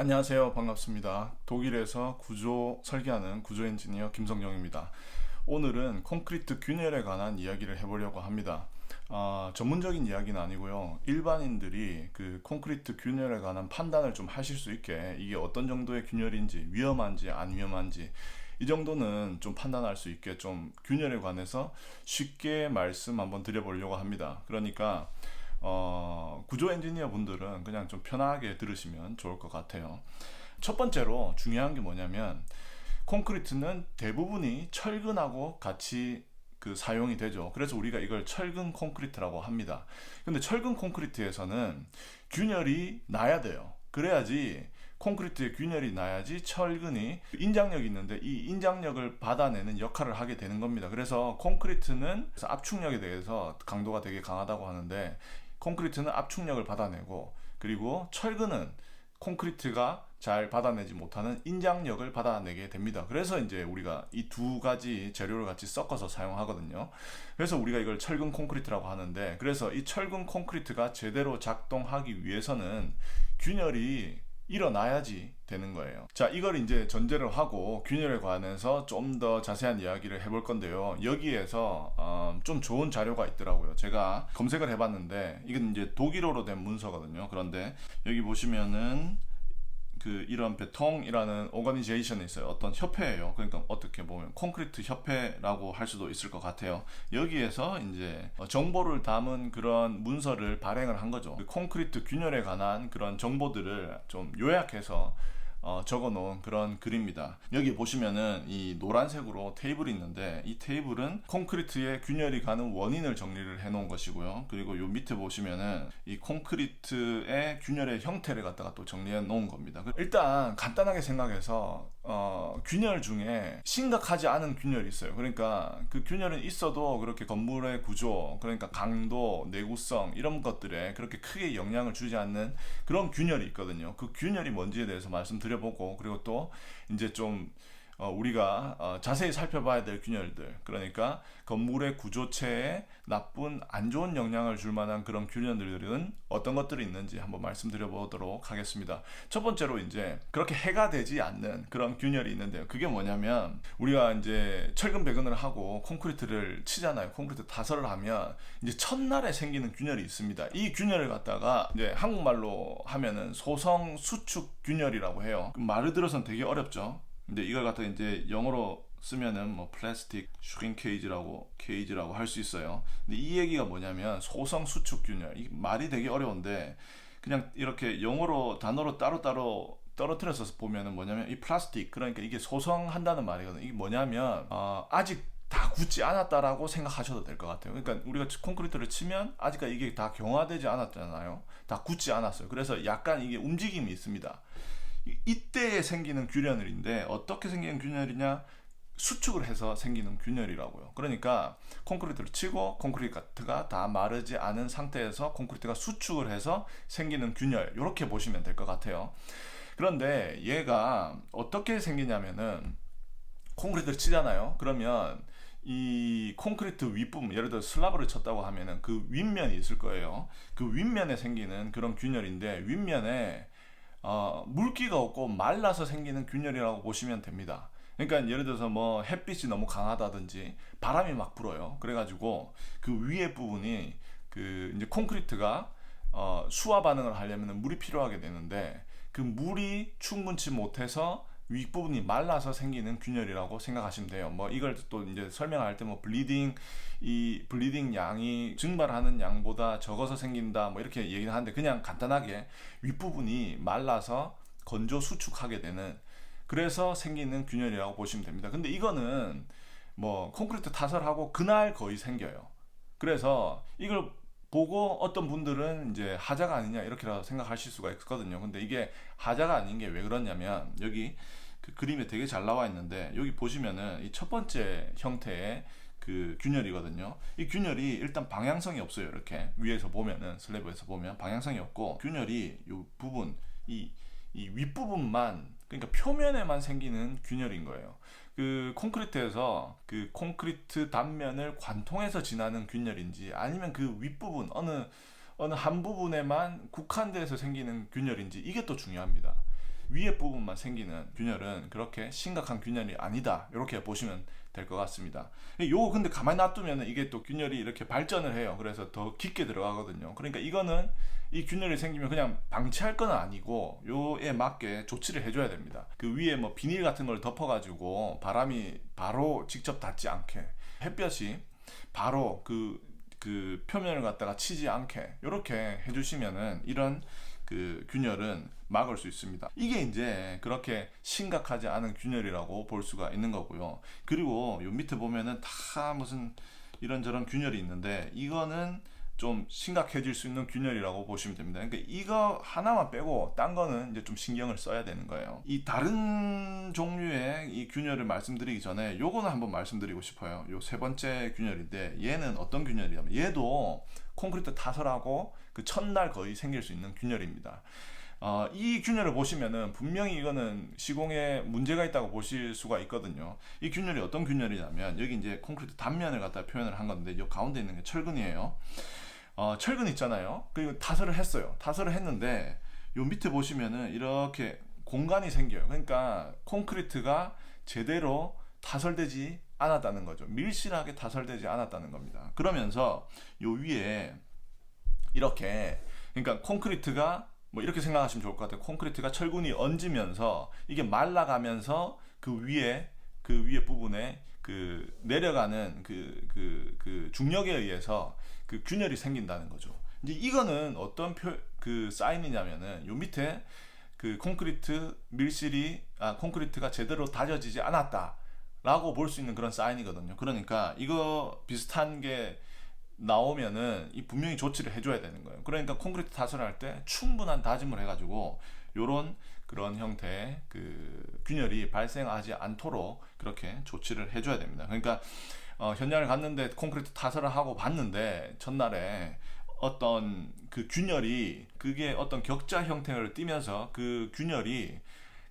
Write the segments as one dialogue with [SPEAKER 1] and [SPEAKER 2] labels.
[SPEAKER 1] 안녕하세요. 반갑습니다. 독일에서 구조 설계하는 구조 엔지니어 김성영입니다. 오늘은 콘크리트 균열에 관한 이야기를 해보려고 합니다. 아, 전문적인 이야기는 아니고요. 일반인들이 그 콘크리트 균열에 관한 판단을 좀 하실 수 있게 이게 어떤 정도의 균열인지 위험한지 안 위험한지 이 정도는 좀 판단할 수 있게 좀 균열에 관해서 쉽게 말씀 한번 드려보려고 합니다. 그러니까 어, 구조 엔지니어 분들은 그냥 좀 편하게 들으시면 좋을 것 같아요. 첫 번째로 중요한 게 뭐냐면 콘크리트는 대부분이 철근하고 같이 그 사용이 되죠. 그래서 우리가 이걸 철근 콘크리트라고 합니다. 근데 철근 콘크리트에서는 균열이 나야 돼요. 그래야지 콘크리트에 균열이 나야지 철근이 인장력이 있는데 이 인장력을 받아내는 역할을 하게 되는 겁니다. 그래서 콘크리트는 압축력에 대해서 강도가 되게 강하다고 하는데 콘크리트는 압축력을 받아내고 그리고 철근은 콘크리트가 잘 받아내지 못하는 인장력을 받아내게 됩니다. 그래서 이제 우리가 이 두 가지 재료를 같이 섞어서 사용하거든요. 그래서 우리가 이걸 철근 콘크리트라고 하는데 그래서 이 철근 콘크리트가 제대로 작동하기 위해서는 균열이 일어나야지 되는 거예요. 자, 이걸 이제 전제를 하고 균열에 관해서 좀 더 자세한 이야기를 해볼 건데요. 여기에서 어, 좀 좋은 자료가 있더라고요. 제가 검색을 해봤는데 이건 이제 독일어로 된 문서거든요. 그런데 여기 보시면은 그 이런 베통이라는 오가니제이션이 있어요. 어떤 협회예요. 그러니까 어떻게 보면 콘크리트 협회라고 할 수도 있을 것 같아요. 여기에서 이제 정보를 담은 그런 문서를 발행을 한 거죠. 그 콘크리트 균열에 관한 그런 정보들을 좀 요약해서 어, 적어 놓은 그런 글입니다. 여기 보시면은 이 노란색으로 테이블이 있는데 이 테이블은 콘크리트의 균열이 가는 원인을 정리를 해 놓은 것이고요. 그리고 요 밑에 보시면은 이 콘크리트의 균열의 형태를 갖다가 또 정리해 놓은 겁니다. 일단 간단하게 생각해서 어, 균열 중에 심각하지 않은 균열이 있어요. 그러니까 그 균열은 있어도 그렇게 건물의 구조, 그러니까 강도, 내구성 이런 것들에 그렇게 크게 영향을 주지 않는 그런 균열이 있거든요. 그 균열이 뭔지에 대해서 말씀드 려보고 그리고 또 이제 좀 어, 우리가 어, 자세히 살펴봐야 될 균열들 그러니까 건물의 구조체에 나쁜 안 좋은 영향을 줄 만한 그런 균열들은 어떤 것들이 있는지 한번 말씀드려 보도록 하겠습니다. 첫 번째로 이제 그렇게 해가 되지 않는 그런 균열이 있는데요. 그게 뭐냐면 우리가 이제 철근 배근을 하고 콘크리트를 치잖아요. 콘크리트 타설을 하면 이제 첫날에 생기는 균열이 있습니다. 이 균열을 갖다가 이제 한국말로 하면은 소성 수축 균열이라고 해요. 말을 들어서는 되게 어렵죠. 근데 이걸 갖다 이제 영어로 쓰면은 뭐 플라스틱 슈링 케이지라고 케이지라고 할 수 있어요. 근데 이 얘기가 뭐냐면 소성 수축 균열. 이 말이 되게 어려운데 그냥 이렇게 영어로 단어로 따로따로 떨어뜨려서 보면은 뭐냐면 이 플라스틱 그러니까 이게 소성한다는 말이거든요. 이게 뭐냐면 어, 아직 다 굳지 않았다라고 생각하셔도 될 것 같아요. 그러니까 우리가 콘크리트를 치면 아직까지 이게 다 경화되지 않았잖아요. 다 굳지 않았어요. 그래서 약간 이게 움직임이 있습니다. 이때에 생기는 균열인데 어떻게 생기는 균열이냐? 수축을 해서 생기는 균열이라고요. 그러니까 콘크리트를 치고 콘크리트가 다 마르지 않은 상태에서 콘크리트가 수축을 해서 생기는 균열. 이렇게 보시면 될 것 같아요. 그런데 얘가 어떻게 생기냐면은 콘크리트를 치잖아요. 그러면 이 콘크리트 윗부분, 예를 들어 슬라브를 쳤다고 하면은 그 윗면이 있을 거예요. 그 윗면에 생기는 그런 균열인데 윗면에 어, 물기가 없고 말라서 생기는 균열이라고 보시면 됩니다. 그러니까 예를 들어서 뭐 햇빛이 너무 강하다든지 바람이 막 불어요. 그래가지고 그 위에 부분이 그 이제 콘크리트가 어, 수화 반응을 하려면 물이 필요하게 되는데 그 물이 충분치 못해서 윗부분이 말라서 생기는 균열이라고 생각하시면 돼요. 뭐 이걸 또 이제 설명할 때 뭐 블리딩 이 블리딩 양이 증발하는 양보다 적어서 생긴다 뭐 이렇게 얘기를 하는데 그냥 간단하게 윗부분이 말라서 건조 수축하게 되는 그래서 생기는 균열이라고 보시면 됩니다. 근데 이거는 뭐 콘크리트 타설하고 그날 거의 생겨요. 그래서 이걸 보고 어떤 분들은 이제 하자가 아니냐 이렇게라도 생각하실 수가 있거든요. 근데 이게 하자가 아닌 게 왜 그러냐면 여기 그 그림에 되게 잘 나와 있는데 여기 보시면은 이 첫 번째 형태의 그 균열이거든요. 이 균열이 일단 방향성이 없어요. 이렇게 위에서 보면은 슬래브에서 보면 방향성이 없고 균열이 이 부분 이 이 윗부분만 그러니까 표면에만 생기는 균열인 거예요. 그 콘크리트에서 그 콘크리트 단면을 관통해서 지나는 균열인지 아니면 그 윗부분 어느 어느 한 부분에만 국한돼서 생기는 균열인지 이게 또 중요합니다. 위에 부분만 생기는 균열은 그렇게 심각한 균열이 아니다. 이렇게 보시면 될 것 같습니다. 요거 근데 가만히 놔두면 이게 또 균열이 이렇게 발전을 해요. 그래서 더 깊게 들어가거든요. 그러니까 이거는 이 균열이 생기면 그냥 방치할 건 아니고 요에 맞게 조치를 해줘야 됩니다. 그 위에 뭐 비닐 같은 걸 덮어 가지고 바람이 바로 직접 닿지 않게 햇볕이 바로 그, 그 표면을 갖다가 치지 않게 이렇게 해주시면은 이런 그 균열은 막을 수 있습니다. 이게 이제 그렇게 심각하지 않은 균열이라고 볼 수가 있는 거고요. 그리고 요 밑에 보면은 다 무슨 이런저런 균열이 있는데 이거는 좀 심각해질 수 있는 균열이라고 보시면 됩니다. 그러니까 이거 하나만 빼고 딴 거는 이제 좀 신경을 써야 되는 거예요. 이 다른 종류의 이 균열을 말씀드리기 전에 요거는 한번 말씀드리고 싶어요. 요 세 번째 균열인데 얘는 어떤 균열이냐면 얘도 콘크리트 타설하고 그 첫날 거의 생길 수 있는 균열입니다. 어, 이 균열을 보시면은 분명히 이거는 시공에 문제가 있다고 보실 수가 있거든요. 이 균열이 어떤 균열이냐면 여기 이제 콘크리트 단면을 갖다 표현을 한 건데 이 가운데 있는 게 철근이에요. 어, 철근 있잖아요. 그리고 타설을 했어요. 타설을 했는데 요 밑에 보시면은 이렇게 공간이 생겨요. 그러니까 콘크리트가 제대로 타설되지 않았다는 거죠. 밀실하게 타설되지 않았다는 겁니다. 그러면서 요 위에 이렇게 그러니까 콘크리트가 뭐 이렇게 생각하시면 좋을 것 같아요. 콘크리트가 철근이 얹으면서 이게 말라가면서 그 위에 그 위에 부분에 그 내려가는 그, 그, 그 중력에 의해서 그 균열이 생긴다는 거죠. 이제 이거는 어떤 표, 그 사인이냐면은 요 밑에 그 콘크리트 밀실이 아 콘크리트가 제대로 다져지지 않았다 라고 볼 수 있는 그런 사인이거든요. 그러니까 이거 비슷한 게 나오면은 이 분명히 조치를 해줘야 되는 거예요. 그러니까 콘크리트 타설할 때 충분한 다짐을 해가지고 요런 그런 형태의 그 균열이 발생하지 않도록 그렇게 조치를 해줘야 됩니다. 그러니까 어, 현장을 갔는데 콘크리트 타설을 하고 봤는데 전날에 어떤 그 균열이 그게 어떤 격자 형태를 띠면서 그 균열이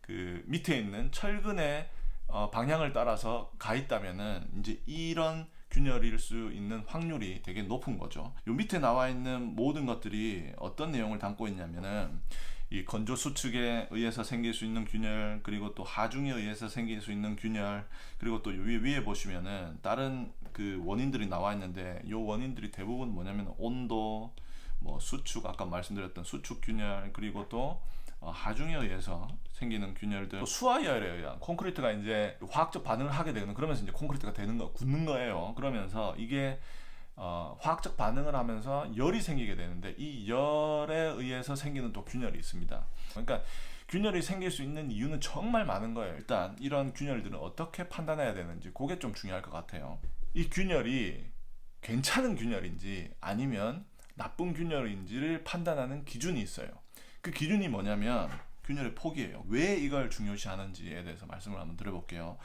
[SPEAKER 1] 그 밑에 있는 철근의 어, 방향을 따라서 가 있다면은 이제 이런 균열일 수 있는 확률이 되게 높은 거죠. 요 밑에 나와 있는 모든 것들이 어떤 내용을 담고 있냐면은 이 건조 수축에 의해서 생길 수 있는 균열 그리고 또 하중에 의해서 생길 수 있는 균열 그리고 또 위에 위에 보시면은 다른 그 원인들이 나와 있는데 요 원인들이 대부분 뭐냐면 온도 뭐 수축 아까 말씀드렸던 수축 균열 그리고 또 어, 하중에 의해서 생기는 균열들 또 수화열에 의한 콘크리트가 이제 화학적 반응을 하게 되는 그러면서 이제 콘크리트가 되는 거 굳는 거예요 그러면서 이게 어, 화학적 반응을 하면서 열이 생기게 되는데 이 열에 의해서 생기는 또 균열이 있습니다. 그러니까 균열이 생길 수 있는 이유는 정말 많은 거예요. 일단 이런 균열들은 어떻게 판단해야 되는지 그게 좀 중요할 것 같아요. 이 균열이 괜찮은 균열인지 아니면 나쁜 균열인지를 판단하는 기준이 있어요. 그 기준이 뭐냐면 균열의 폭이에요. 왜 이걸 중요시하는지에 대해서 말씀을 한번 드려볼게요.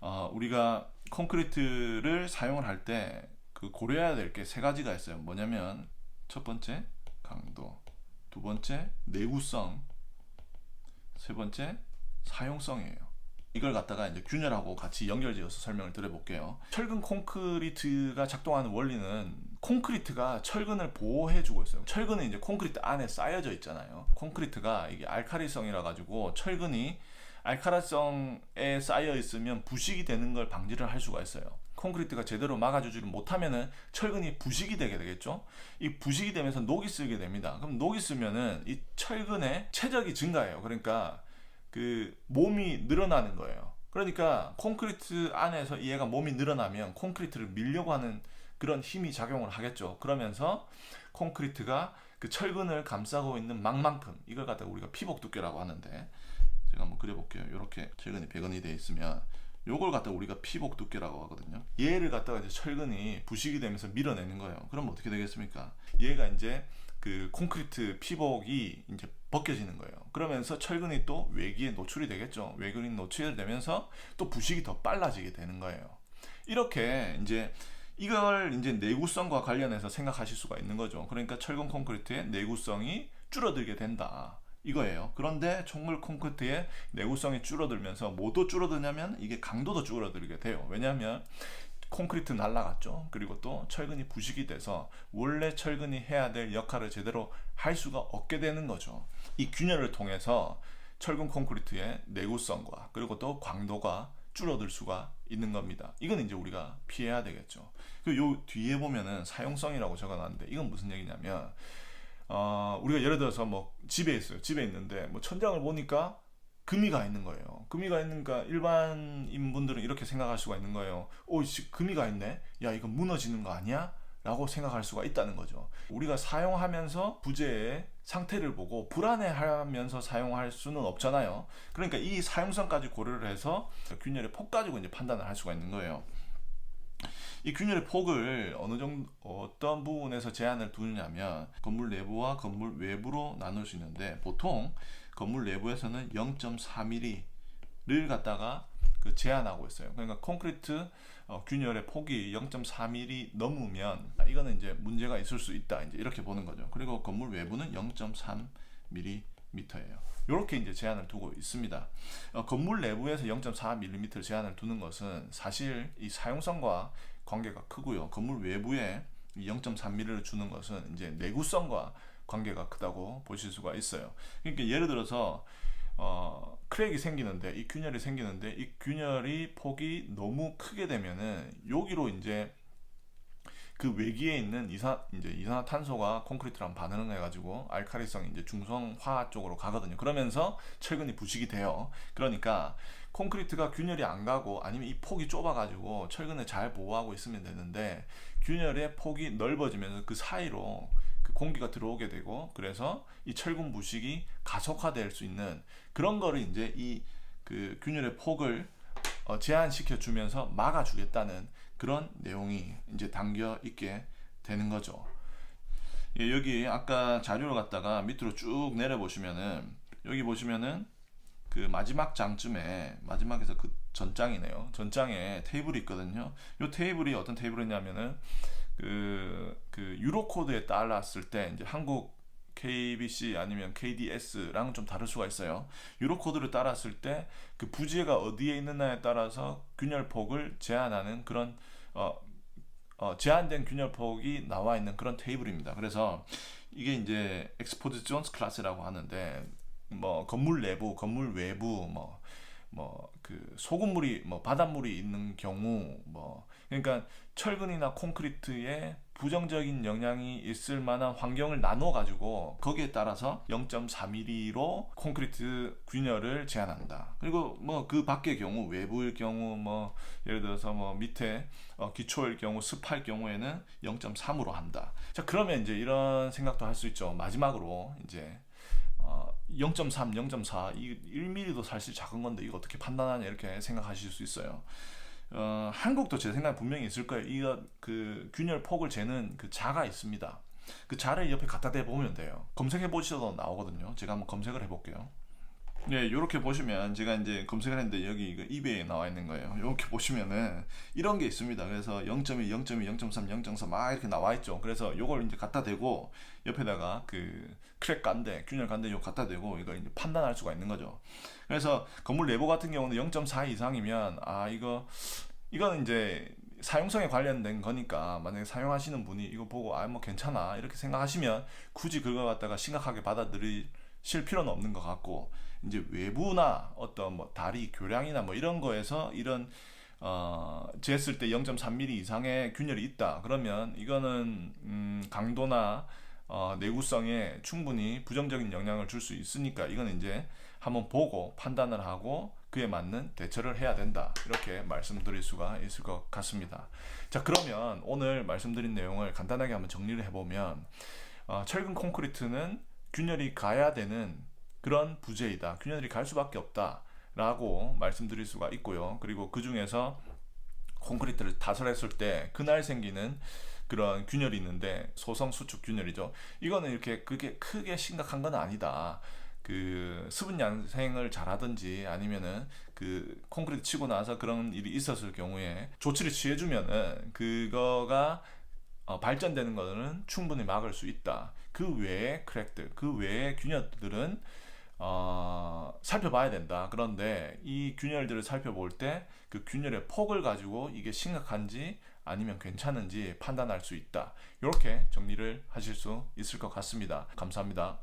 [SPEAKER 1] 어, 우리가 콘크리트를 사용을 할 때 그 고려해야 될 게 세 가지가 있어요. 뭐냐면 첫 번째 강도, 두 번째 내구성, 세 번째 사용성이에요. 이걸 갖다가 이제 균열하고 같이 연결지어서 설명을 드려볼게요. 철근 콘크리트가 작동하는 원리는 콘크리트가 철근을 보호해주고 있어요. 철근은 이제 콘크리트 안에 쌓여져 있잖아요. 콘크리트가 이게 알카리성이라 가지고 철근이 알카리성에 쌓여 있으면 부식이 되는 걸 방지를 할 수가 있어요. 콘크리트가 제대로 막아주지를 못하면은 철근이 부식이 되게 되겠죠. 이 부식이 되면서 녹이 쓰게 됩니다. 그럼 녹이 쓰면은 이 철근의 체적이 증가해요. 그러니까 그 몸이 늘어나는 거예요. 그러니까 콘크리트 안에서 얘가 몸이 늘어나면 콘크리트를 밀려고 하는 그런 힘이 작용을 하겠죠. 그러면서 콘크리트가 그 철근을 감싸고 있는 망만큼 이걸 갖다가 우리가 피복 두께라고 하는데 제가 한번 그려볼게요. 이렇게 철근이 배건이 되어 있으면 요걸 갖다 우리가 피복 두께라고 하거든요. 얘를 갖다가 이제 철근이 부식이 되면서 밀어내는 거예요. 그럼 어떻게 되겠습니까? 얘가 이제 그 콘크리트 피복이 이제 벗겨지는 거예요. 그러면서 철근이 또 외기에 노출이 되겠죠. 외근이 노출이 되면서 또 부식이 더 빨라지게 되는 거예요. 이렇게 이제 이걸 이제 내구성과 관련해서 생각하실 수가 있는 거죠. 그러니까 철근 콘크리트의 내구성이 줄어들게 된다. 이거예요. 그런데 총물 콘크리트의 내구성이 줄어들면서 뭐도 줄어드냐면 이게 강도도 줄어들게 돼요. 왜냐하면 콘크리트 날라갔죠. 그리고 또 철근이 부식이 돼서 원래 철근이 해야 될 역할을 제대로 할 수가 없게 되는 거죠. 이 균열을 통해서 철근 콘크리트의 내구성과 그리고 또 광도가 줄어들 수가 있는 겁니다. 이건 이제 우리가 피해야 되겠죠. 그리고 요 뒤에 보면은 사용성이라고 적어놨는데 이건 무슨 얘기냐면 어, 우리가 예를 들어서 뭐 집에 있어요. 집에 있는데 뭐 천장을 보니까 금이 가 있는 거예요. 금이 가 있는가 일반인 분들은 이렇게 생각할 수가 있는 거예요. 오, 씨, 금이 가 있네. 야, 이거 무너지는 거 아니야? 라고 생각할 수가 있다는 거죠. 우리가 사용하면서 부재의 상태를 보고 불안해하면서 사용할 수는 없잖아요. 그러니까 이 사용성까지 고려를 해서 균열의 폭 가지고 이제 판단을 할 수가 있는 거예요. 이 균열의 폭을 어느 정도 어떤 부분에서 제한을 두느냐면 건물 내부와 건물 외부로 나눌 수 있는데 보통 건물 내부에서는 0.4mm를 갖다가 그 제한하고 있어요. 그러니까 콘크리트 어, 균열의 폭이 0.4mm 넘으면 이거는 이제 문제가 있을 수 있다. 이제 이렇게 보는 거죠. 그리고 건물 외부는 0.3mm예요. 이렇게 이제 제한을 두고 있습니다. 어, 건물 내부에서 0.4mm 제한을 두는 것은 사실 이 사용성과 관계가 크고요. 건물 외부에 0.3mm를 주는 것은 이제 내구성과 관계가 크다고 보실 수가 있어요. 그러니까 예를 들어서 어, 크랙이 생기는데 이 균열이 생기는데 이 균열이 폭이 너무 크게 되면은 여기로 이제 그 외기에 있는 이산 이제 이산화탄소가 콘크리트랑 반응을 해가지고 알카리성 이제 중성화 쪽으로 가거든요. 그러면서 철근이 부식이 돼요. 그러니까 콘크리트가 균열이 안 가고 아니면 이 폭이 좁아가지고 철근을 잘 보호하고 있으면 되는데 균열의 폭이 넓어지면서 그 사이로 그 공기가 들어오게 되고 그래서 이 철근 부식이 가속화될 수 있는 그런 거를 이제 이 그 균열의 폭을 어, 제한시켜 주면서 막아 주겠다는 그런 내용이 이제 담겨 있게 되는 거죠. 예, 여기 아까 자료를 갖다가 밑으로 쭉 내려 보시면은 여기 보시면은 그 마지막 장쯤에 마지막에서 그 전장이네요. 전장에 테이블이 있거든요. 이 테이블이 어떤 테이블이냐면은 그, 그 유로 코드에 따랐을 때 이제 한국 KBC 아니면 KDS랑 좀 다를 수가 있어요. 유로 코드를 따랐을 때 그 부지가 어디에 있느냐에 따라서 균열폭을 제한하는 그런 어, 어, 제한된 균열폭이 나와 있는 그런 테이블입니다. 그래서 이게 이제 엑스포즈 존스 클래스라고 하는데 뭐 건물 내부, 건물 외부 뭐 뭐그 소금물이 뭐 바닷물이 있는 경우 뭐 그러니까 철근이나 콘크리트에 부정적인 영향이 있을 만한 환경을 나눠 가지고 거기에 따라서 0.4mm로 콘크리트 균열을 제한한다. 그리고 뭐 그 밖의 경우 외부일 경우 뭐 예를 들어서 뭐 밑에 어 기초일 경우 습할 경우에는 0.3으로 한다. 자 그러면 이제 이런 생각도 할 수 있죠. 마지막으로 이제 어, 0.3, 0.4, 이 1mm도 사실 작은 건데 이거 어떻게 판단하냐 이렇게 생각하실 수 있어요. 어, 한국도 제 생각 분명히 있을 거예요. 이거 그 균열 폭을 재는 그 자가 있습니다. 그 자를 옆에 갖다 대 보면 돼요. 검색해 보셔도 나오거든요. 제가 한번 검색을 해볼게요. 네, 이렇게 보시면 제가 이제 검색을 했는데 여기 이거 이베이에 나와 있는 거예요. 이렇게 보시면은 이런 게 있습니다. 그래서 0.2, 0.2, 0.3, 0.4막 이렇게 나와 있죠. 그래서 요걸 이제 갖다 대고 옆에다가 그 크랙 간대, 균열 간대 요 갖다 대고 이걸 이제 판단할 수가 있는 거죠. 그래서 건물 내부 같은 경우는 0.4 이상이면 아 이거 이거는 이제 사용성에 관련된 거니까 만약에 사용하시는 분이 이거 보고 아 뭐 괜찮아 이렇게 생각하시면 굳이 그거 갖다가 심각하게 받아들이 실 필요는 없는 것 같고 이제 외부나 어떤 뭐 다리 교량이나 뭐 이런 거에서 이런 어, 쟀을 때 0.3mm 이상의 균열이 있다. 그러면 이거는 음, 강도나 어, 내구성에 충분히 부정적인 영향을 줄 수 있으니까 이거는 이제 한번 보고 판단을 하고 그에 맞는 대처를 해야 된다. 이렇게 말씀드릴 수가 있을 것 같습니다. 자, 그러면 오늘 말씀드린 내용을 간단하게 한번 정리를 해보면 어, 철근 콘크리트는 균열이 가야 되는 그런 부재이다. 균열이 갈 수밖에 없다. 라고 말씀드릴 수가 있고요. 그리고 그 중에서 콘크리트를 타설했을 때 그날 생기는 그런 균열이 있는데 소성 수축 균열이죠. 이거는 이렇게 그게 크게 심각한 건 아니다. 그 수분 양생을 잘하든지 아니면은 그 콘크리트 치고 나서 그런 일이 있었을 경우에 조치를 취해주면은 그거가 어, 발전되는 거는 충분히 막을 수 있다. 그 외에 크랙들, 그 외에 균열들은 어, 살펴봐야 된다. 그런데 이 균열들을 살펴볼 때 그 균열의 폭을 가지고 이게 심각한지 아니면 괜찮은지 판단할 수 있다. 이렇게 정리를 하실 수 있을 것 같습니다. 감사합니다.